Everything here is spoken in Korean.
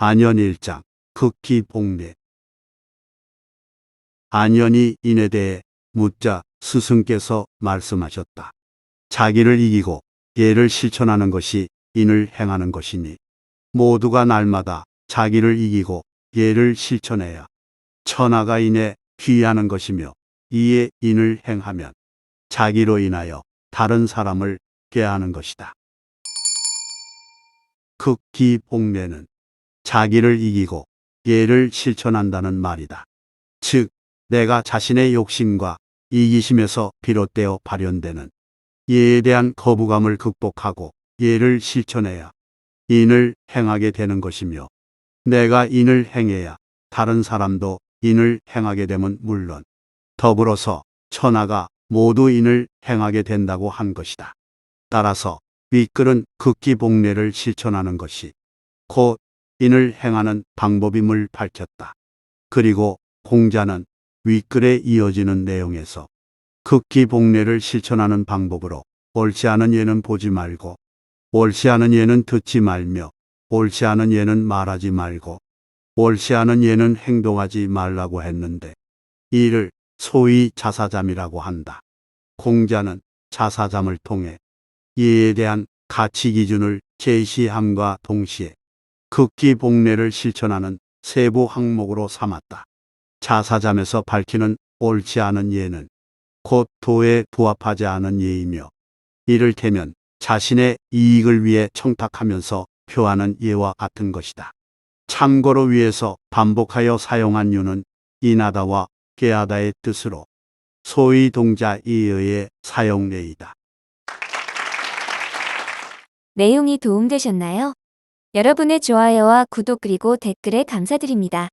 안연 1장 극기 복례 안연이 인에 대해 묻자 스승께서 말씀하셨다. 자기를 이기고 예를 실천하는 것이 인을 행하는 것이니 모두가 날마다 자기를 이기고 예를 실천해야 천하가 인에 귀하는 것이며 이에 인을 행하면 자기로 인하여 다른 사람을 꾀하는 것이다. 극기 복례는 자기를 이기고 예를 실천한다는 말이다. 즉, 내가 자신의 욕심과 이기심에서 비롯되어 발현되는 예에 대한 거부감을 극복하고 예를 실천해야 인을 행하게 되는 것이며 내가 인을 행해야 다른 사람도 인을 행하게 되면 물론 더불어서 천하가 모두 인을 행하게 된다고 한 것이다. 따라서 윗글은 극기 복례를 실천하는 것이 곧 인을 행하는 방법임을 밝혔다. 그리고 공자는 윗글에 이어지는 내용에서 극기 복례를 실천하는 방법으로 옳지 않은 예는 보지 말고 옳지 않은 예는 듣지 말며 옳지 않은 예는 말하지 말고 옳지 않은 예는 행동하지 말라고 했는데 이를 소위 자사잠이라고 한다. 공자는 자사잠을 통해 예에 대한 가치 기준을 제시함과 동시에 극기 복례를 실천하는 세부 항목으로 삼았다. 자사잠에서 밝히는 옳지 않은 예는 곧 도에 부합하지 않은 예이며 이를테면 자신의 이익을 위해 청탁하면서 표하는 예와 같은 것이다. 참고로 위에서 반복하여 사용한 유는 인하다와 깨하다의 뜻으로 소위 동자 이의의 사용례이다. 내용이 도움되셨나요? 여러분의 좋아요와 구독 그리고 댓글에 감사드립니다.